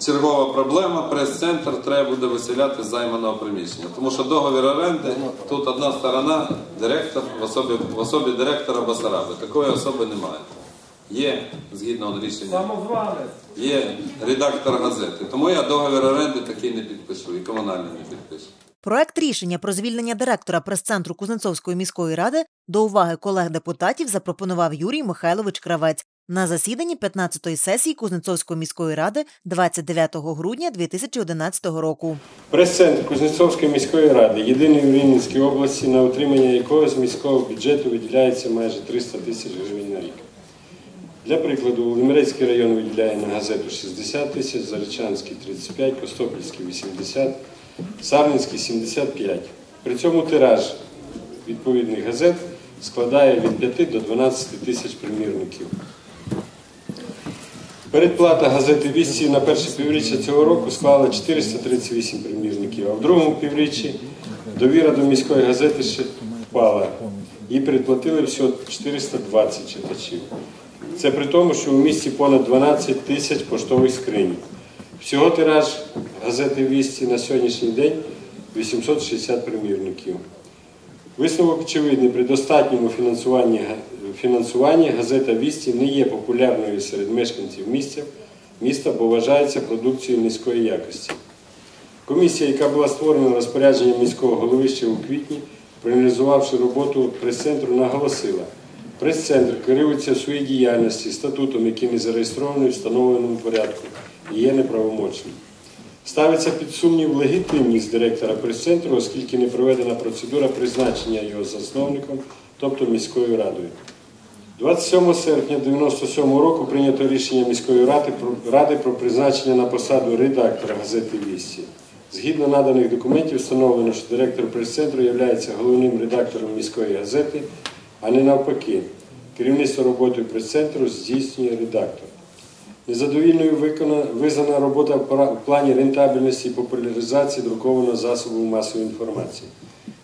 чергова проблема. Прес-центр треба буде виселяти з займаного приміщення. Тому що договір оренди тут одна сторона, директор в особі, в особі директора Басараби. Такої особи немає. Є згідно рішення. Є редактор газети. Тому я договір оренди такий не підпишу і комунальний не підпишу. Проект рішення про звільнення директора прес-центру Кузнецовської міської ради до уваги колег депутатів запропонував Юрій Михайлович Кравець на засіданні 15-ї сесії Кузнецовської міської ради 29 грудня 2011 року. Прес-центр Кузнецовської міської ради, єдиний в Рівненській області, на утримання якого з міського бюджету виділяється майже 300 тисяч гривень на рік. Для прикладу, Лимирецький район виділяє на газету 60 тисяч, Заречанський 35, Костопільський 80, Сарненський 75. При цьому тираж відповідних газет складає від 5 до 12 тисяч примірників. Передплата газети «Вісті» на перше півріччя цього року склала 438 примірників, а в другому півріччі довіра до міської газети ще впала. Їй передплатили всього 420 читачів. Це при тому, що у місті понад 12 тисяч поштових скринь. Всього тираж газети «Вісті» на сьогоднішній день 860 примірників. Висновок очевидний, при достатньому фінансуванні, фінансуванні газета «Вісті» не є популярною серед мешканців міста, міста, бо вважається продукцією низької якості. Комісія, яка була створена розпорядженням міського голови ще у квітні, проаналізувавши роботу прес-центру, наголосила, прес-центр керується в своїй діяльності статутом, який не зареєстрований в встановленому порядку і є неправомочним. Ставиться під сумнів легітимність директора прес-центру, оскільки не проведена процедура призначення його засновником, тобто міською радою. 27 серпня 1997 року прийнято рішення міської ради про, призначення на посаду редактора газети «Вісті». Згідно наданих документів встановлено, що директор прес-центру є головним редактором міської газети, а не навпаки. Керівництво роботи прес-центру здійснює редактор. Незадовільною виконана, визнана робота в плані рентабельності і популяризації друкованого засобу масової інформації.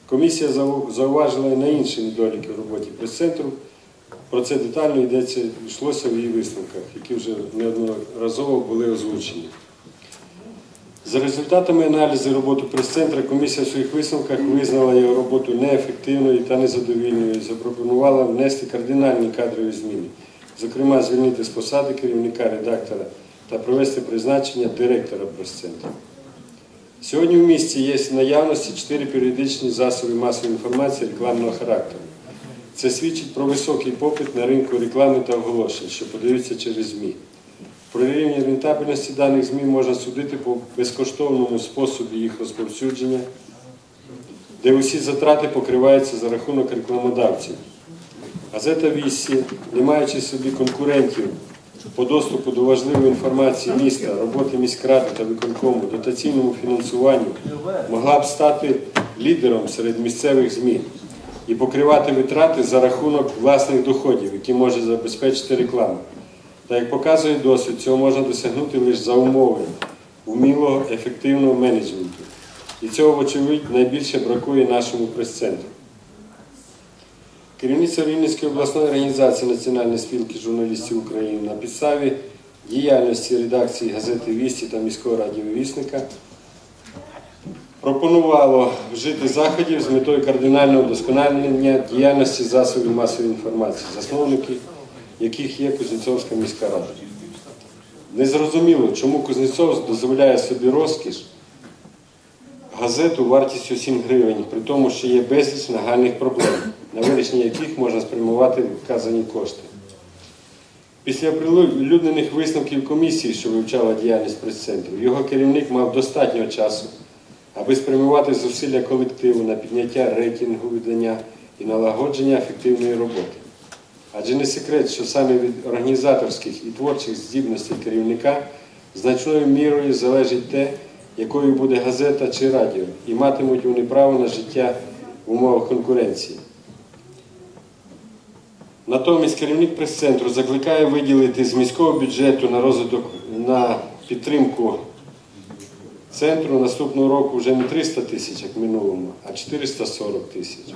Комісія зауважила на інші недоліки в роботі прес-центру. Про це детально йдеться, йшлося в її висновках, які вже неодноразово були озвучені. За результатами аналізу роботи прес-центра, комісія в своїх висновках визнала його роботу неефективною та незадовільною і запропонувала внести кардинальні кадрові зміни, зокрема, звільнити з посади керівника редактора та провести призначення директора прес-центру. Сьогодні в місті є наявності чотири періодичні засоби масової інформації рекламного характеру. Це свідчить про високий попит на ринку реклами та оголошень, що подаються через ЗМІ. Про рівень рентабельності даних ЗМІ можна судити по безкоштовному способі їх розповсюдження, де усі затрати покриваються за рахунок рекламодавців. Газета «Вісі», не маючи собі конкурентів по доступу до важливої інформації міста, роботи міськради та виконкому, дотаційному фінансуванню, могла б стати лідером серед місцевих ЗМІ і покривати витрати за рахунок власних доходів, які може забезпечити реклама. Та як показує досвід, цього можна досягнути лише за умови умілого, ефективного менеджменту. І цього, вочевидь, найбільше бракує нашому прес-центру. Керівництво Рівненської обласної організації Національної спілки журналістів України на підставі діяльності редакції газети «Вісті» та міського радіовісника пропонувало вжити заходів з метою кардинального вдосконалення діяльності засобів масової інформації, засновники яких є Кузнецовська міська рада. Незрозуміло, чому Кузнецов дозволяє собі розкіш газету вартістю 7 гривень, при тому, що є безліч нагальних проблем, на вирішення яких можна спрямувати вказані кошти. Після оприлюднених висновків комісії, що вивчала діяльність прес-центру, його керівник мав достатньо часу, аби спрямувати зусилля колективу на підняття рейтингу видання і налагодження ефективної роботи. Адже не секрет, що саме від організаторських і творчих здібностей керівника значною мірою залежить те, якою буде газета чи радіо, і матимуть вони право на життя в умовах конкуренції. Натомість керівник прес-центру закликає виділити з міського бюджету на розвиток на підтримку центру наступного року вже не 300 тисяч, як минулому, а 440 тисяч.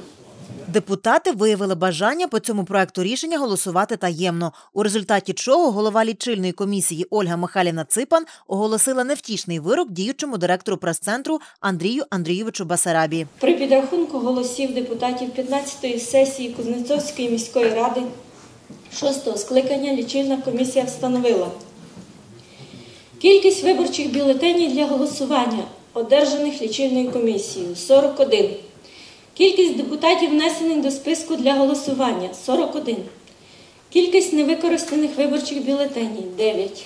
Депутати виявили бажання по цьому проекту рішення голосувати таємно, у результаті чого голова лічильної комісії Ольга Михайлівна Ципан оголосила невтішний вирок діючому директору прес-центру Андрію Андрійовичу Басарабі. При підрахунку голосів депутатів 15-ї сесії Кузнецовської міської ради 6-го скликання лічильна комісія встановила кількість виборчих бюлетенів для голосування, одержаних лічильною комісією 41. Кількість депутатів, внесених до списку для голосування 41. Кількість невикористаних виборчих бюлетенів 9.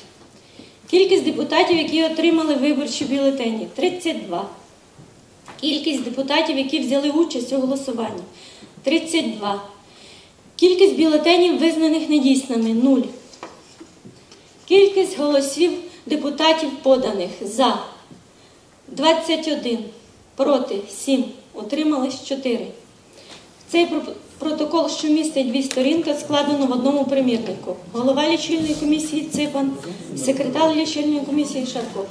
Кількість депутатів, які отримали виборчі бюлетені 32. Кількість депутатів, які взяли участь у голосуванні 32. Кількість бюлетенів, визнаних недійсними 0. Кількість голосів депутатів поданих за 21, проти 7, утрималось 4. Цей протокол, що містить дві сторінки, складено в одному примірнику. Голова лічильної комісії Ципан, секретар лічильної комісії Шарков.